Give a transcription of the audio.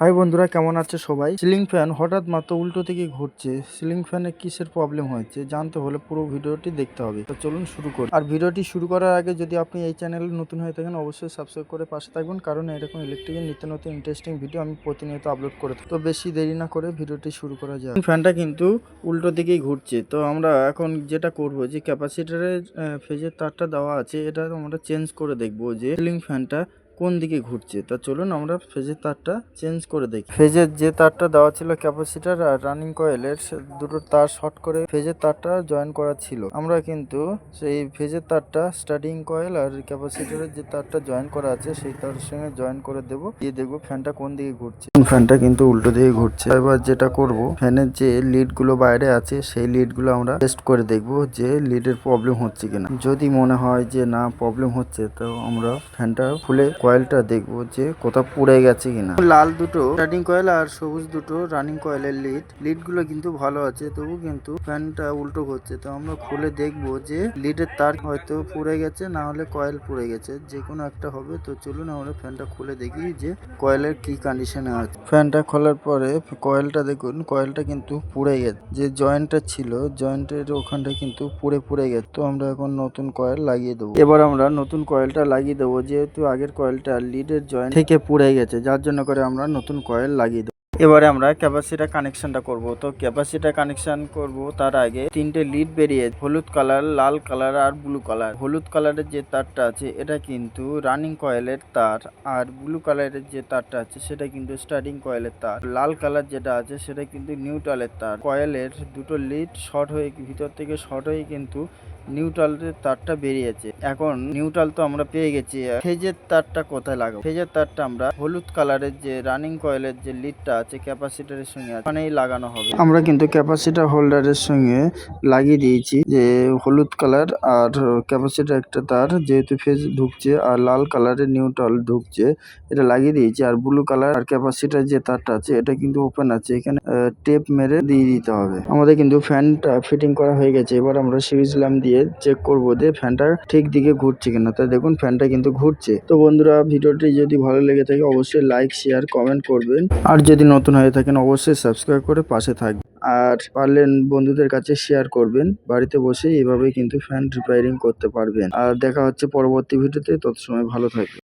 High বন্ধুরা, কেমন আছে সবাই? সিলিং ফ্যান হঠাৎ মাত্র উল্টো দিকে ঘুরছে। সিলিং ফ্যানে কিসের প্রবলেম হয়েছে জানতে হলে পুরো ভিডিওটি দেখতে হবে। তো চলুন শুরু করি। আর ভিডিওটি শুরু করার আগে যদি আপনি এই চ্যানেলে নতুন হয়ে থাকেন, অবশ্যই সাবস্ক্রাইব করে পাশে থাকবেন, কারণ এরকম ইলেকট্রিকের নিত্য নতুন ইন্টারেস্টিং ভিডিও আমি প্রতিনিয়ত আপলোড করে থাকি। তো বেশি দেরি না করে ভিডিওটি শুরু করা যায় ফ্যানটা কিন্তু উল্টো দিকেই ঘুরছে। তো আমরা এখন যেটা করব, যে ক্যাপাসিটারের ফেজের তারটা দেওয়া আছে, এটা আমরা চেঞ্জ করে দেখব যে সিলিং ফ্যানটা কোন দিকে ঘুরছে? তা চলুন আমরা ফেজের তারটা চেঞ্জ করে দেখি। ফেজের যে তারটা দেওয়া ছিল ক্যাপাসিটার আর রানিং কয়েলের দুটো তার শর্ট করে ফেজের তারটা জয়েন করা ছিল। আমরা কিন্তু সেই ফেজের তারটা স্টার্টিং কয়েল আর ক্যাপাসিটারের যে তারটা জয়েন করা আছে সেই তার সঙ্গে জয়েন করে দেব। দিয়ে দেখব ফ্যানটা কোন দিকে ঘুরছে। ফ্যানটা কিন্তু উল্টো দিকে ঘুরছে। এবার যেটা করব ফ্যানের যে লিডগুলো বাইরে আছে সেই লিডগুলো আমরা টেস্ট করে দেখব যে লিডের প্রবলেম হচ্ছে কিনা। যদি মনে হয় যে না প্রবলেম হচ্ছে তো আমরা ফ্যানটা খুলে কয়েলটা দেখব যে কোথাও পুড়ে গেছে কিনা। লাল দুটো স্টার্টিং কয়েল আর সবুজ দুটো রানিং কয়েলের লিড লিডগুলো কিন্তু ভালো আছে, তবু কিন্তু ফ্যানটা উল্টো ঘুরছে তো আমরা খুলে দেখব যে লিডের তার হয়তো পুড়ে গেছে, না হলে কয়েল পুড়ে গেছে। যে কোনো একটা হবে, তো চলুন আমরা ফ্যানটা খুলে দেখি যে কয়েলের কি কন্ডিশনে আছে। ফ্যানটা খোলার পরে কয়েলটা দেখুন কয়েলটা কিন্তু পুড়ে গেছে। যে জয়েন্টটা ছিল জয়েন্টের ওখানটা কিন্তু পুড়ে পুড়ে গেছে। তো আমরা এখন নতুন কয়েল লাগিয়ে দেবো। এবার আমরা নতুন কয়েলটা লাগিয়ে দেবো, যেহেতু আগের কয়েলটা লিডের জয়েন্ট থেকে পুড়ে গেছে যার জন্য করে আমরা নতুন কয়েল লাগিয়ে দেবো। এবারে আমরা ক্যাপাসিটার কানেকশনটা করব। তো ক্যাপাসিটার কানেকশন করব তার আগে তিনটে লিড বেরিয়ে হলুদ কালার লাল কালার আর ব্লু কালার হলুদ কালারের যে তারটা আছে, এটা কিন্তু রানিং কয়েলের তার আর ব্লু কালারের যে তারটা আছে, সেটা কিন্তু স্টার্টিং কয়েলের তার। লাল কালার যেটা আছে, সেটা কিন্তু নিউট্রালের তার। কয়েলের দুটো লিড শর্ট হয়ে, ভিতর থেকে শর্ট হয়ে কিন্তু নিউট্রালের তারটা বেরিয়েছে। এখন নিউট্রাল তো আমরা পেয়ে গেছি ফেজের তারটা কোথায় লাগাবো? ফেজের তারটা আমরা হলুদ কালারের যে রানিং কয়েলের যে লিডটা আছে ক্যাপাসিটারের সঙ্গে আছে, ওখানেই লাগানো হবে। আমরা কিন্তু ক্যাপাসিটার হোল্ডারের সঙ্গে লাগিয়ে দিয়েছি যে হলুদ কালার আর ক্যাপাসিটার একটা তার যেহেতু ফেজ ঢুকছে আর লাল কালারের নিউট্রাল ঢুকছে এটা লাগিয়ে দিয়েছি। আর ব্লু কালার আর ক্যাপাসিটার যে তারটা আছে এটা কিন্তু ওপেন আছে। এখানে টেপ মেরে দিয়ে দিতে হবে। আমাদের কিন্তু ফ্যানটা ফিটিং করা হয়ে গেছে। এবার আমরা সিরিজ ল্যাম্প দিয়ে চেক করব যে ফ্যানটা ঠিক দিকে ঘুরছে কিনা। তাই দেখুন ফ্যানটা কিন্তু ঘুরছে। তো বন্ধুরা ভিডিওটি যদি ভালো লেগে থাকে অবশ্যই লাইক শেয়ার কমেন্ট করবেন। আর যদি নতুন হয়ে থাকেন, অবশ্যই সাবস্ক্রাইব করে পাশে থাকবেন। আর পারলেন বন্ধুদের কাছে শেয়ার করবেন, বাড়িতে বসে এভাবে কিন্তু ফ্যান রিপেয়ারিং করতে পারবেন। আর দেখা হচ্ছে পরবর্তী ভিডিওতে তত সময় ভালো থাকবেন।